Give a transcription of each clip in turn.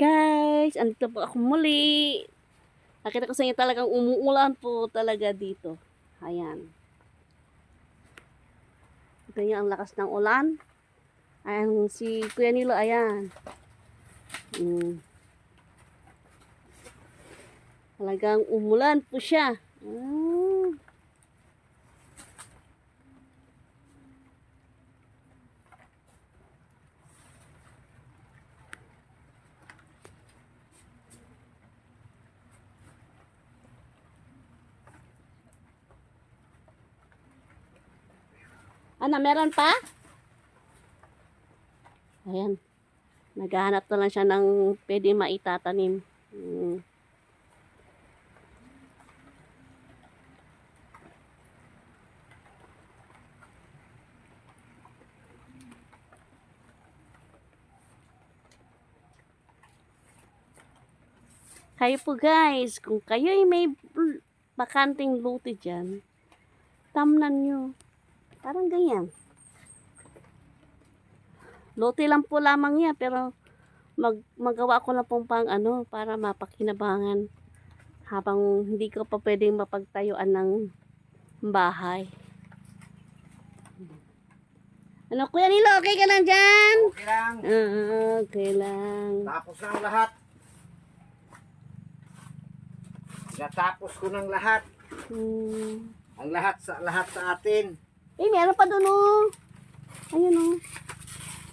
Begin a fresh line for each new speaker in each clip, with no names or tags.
guys, andito po ako muli. Nakita ko sa inyo talagang umuulan po talaga dito. Ayan. Ito niyo ang lakas ng ulan. Ayan, si Kuya Nilo, ayan. Mm. Talagang umulan po siya. Ah. Ano, meron pa? Ayan. Naghahanap na lang siya ng pwede maitatanim. Mm. Kayo po guys, kung kayo ay may bakanting lote dyan, tamnan nyo. Parang ganyan. Lote lang po lamang yan, pero mag, magawa ko lang pong pang ano, para mapakinabangan habang hindi ko pa pwedeng mapagtayuan ng bahay. Ano, Kuya Nilo, okay ka lang dyan?
Okay lang.
Ah, okay lang.
Tapos na ang lahat. Natapos ko ng lahat.
Hmm.
Ang lahat sa lahat sa atin.
Eh, meron pa doon, oh. Ayun, oh.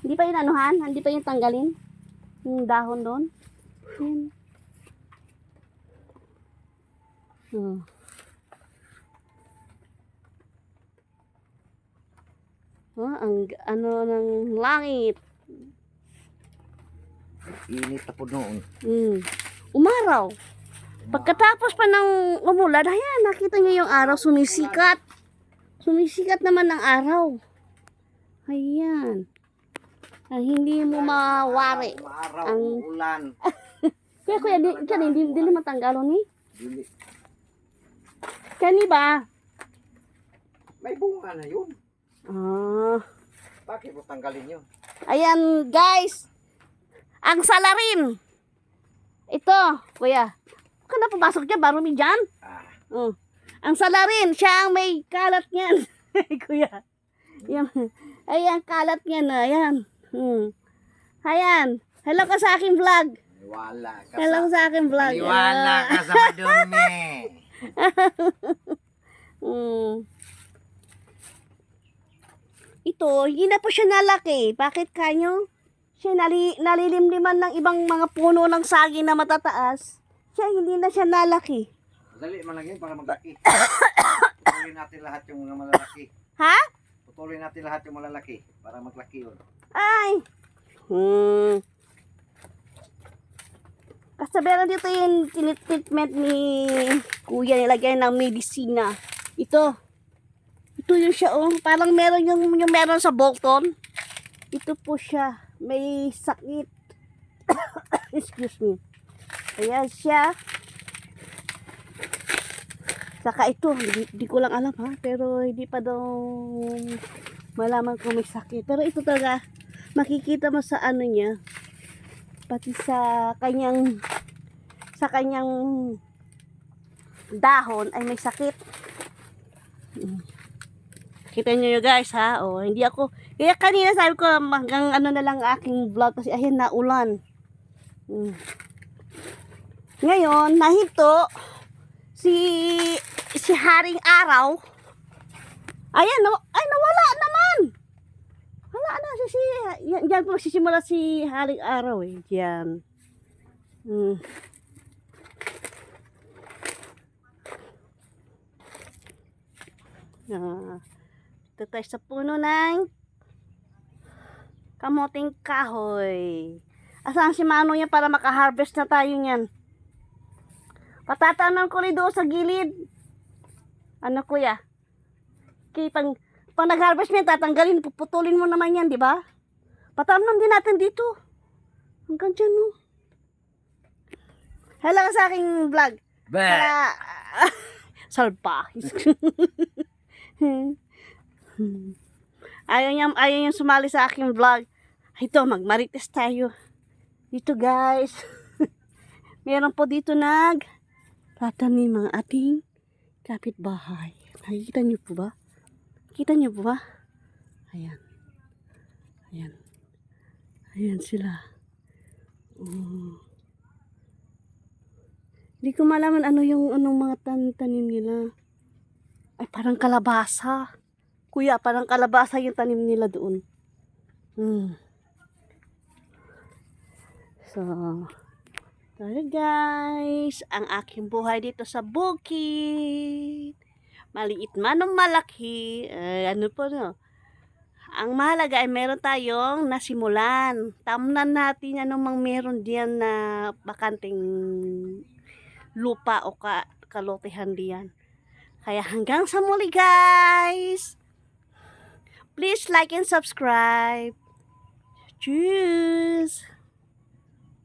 Hindi pa yun anuhan? Hindi pa yun tanggalin? Yung dahon doon? Ayun. Oh. Oh, ang ano ng langit.
Init ako noon.
Mm. Umaraw. Pagkatapos pa ng umulan, ayan, nakita niyo yung araw sumisikat. Sumisikat naman ang araw. Ayan. Ang hindi mo mawari.
Maaraw,
Ang-
ulan.
Kaya kuya, di, dyan, hindi, hindi matanggal ni.
Dili.
Kani ba?
May bunga na yun.
Ah.
Bakit mo tanggalin yun?
Ayan, guys. Ang salarin. Ito, kuya. Huwag ka na pumasok dyan, barumi dyan.
Ah,
Oh. Ang salarin, siya ang may kalat niyan. kuya. Yan. Ayan, kalat niya na. Ayan. Hmm. Ayan. Hello ka sa aking vlog.
niwala ka
Hello
sa...
sa aking vlog.
Niwala
Ah.
ka sa madumi.
Hmm. Ito, hindi na po siya nalaki. Bakit kanyo? Siya nali, nalilimliman ng ibang mga puno ng saging na matataas. Siya, hindi na siya nalaki.
Dali man lang yun para maglaki. Putulin natin lahat yung mga malalaki.
Ha?
Putulin natin lahat yung malalaki para maglaki yun.
Ay! Hmm. Kasabihan dito yung tinitreatment ni kuya nilagay ng medisina. Ito. Ito yung siya oh. Parang meron yung, yung meron sa Bolton. Ito po siya. May sakit. Excuse me. Ayan siya. Saka ito, hindi, hindi ko lang alam ha, pero hindi pa daw malaman kung may sakit. Pero ito talaga, makikita mo sa ano niya, pati sa kanyang, sa kanyang dahon ay may sakit. Kita niyo yun guys ha, oh, hindi ako, kaya kanina sabi ko hanggang ano na lang aking vlog kasi ayan na ulan. Mm. Ngayon, nahito, si si Haring Araw. Ayan, no, ay nawala naman. Wala na si si yan, yan po magsisimula si Haring Araw eh. Diyan. Hmm. Ah, ito tayo sa puno ng kamoting kahoy. Asan si Mano yan para makaharvest na tayo niyan? Patatanan ko rin doon sa gilid. Ano kuya? Kaya pang, pang nag-harvest mo yan, tatanggalin, puputulin mo naman yan, di ba? Patanan din natin dito. Hanggang dyan, no? Hello ka sa aking vlog.
Be!
Para, salpa. ayaw niya, ayaw niya sumali sa aking vlog. Ito, magmarites tayo. Dito guys. Meron po dito nag tatanim ang ating kapitbahay. Nakikita niyo po ba? Kita niyo po ba? Ayan. Ayan. Ayan sila. Oh. Hindi ko malaman ano yung anong mga tan tanim nila. Ay, parang kalabasa. Kuya, parang kalabasa yung tanim nila doon. Hmm. So, tayo guys, ang aking buhay dito sa bukid. Maliit man o malaki, eh, ano po no. Ang mahalaga ay meron tayong nasimulan. Tamnan natin anong mang meron diyan na bakanting lupa o ka, kalotehan diyan. Kaya hanggang sa muli guys. Please like and subscribe. Cheers!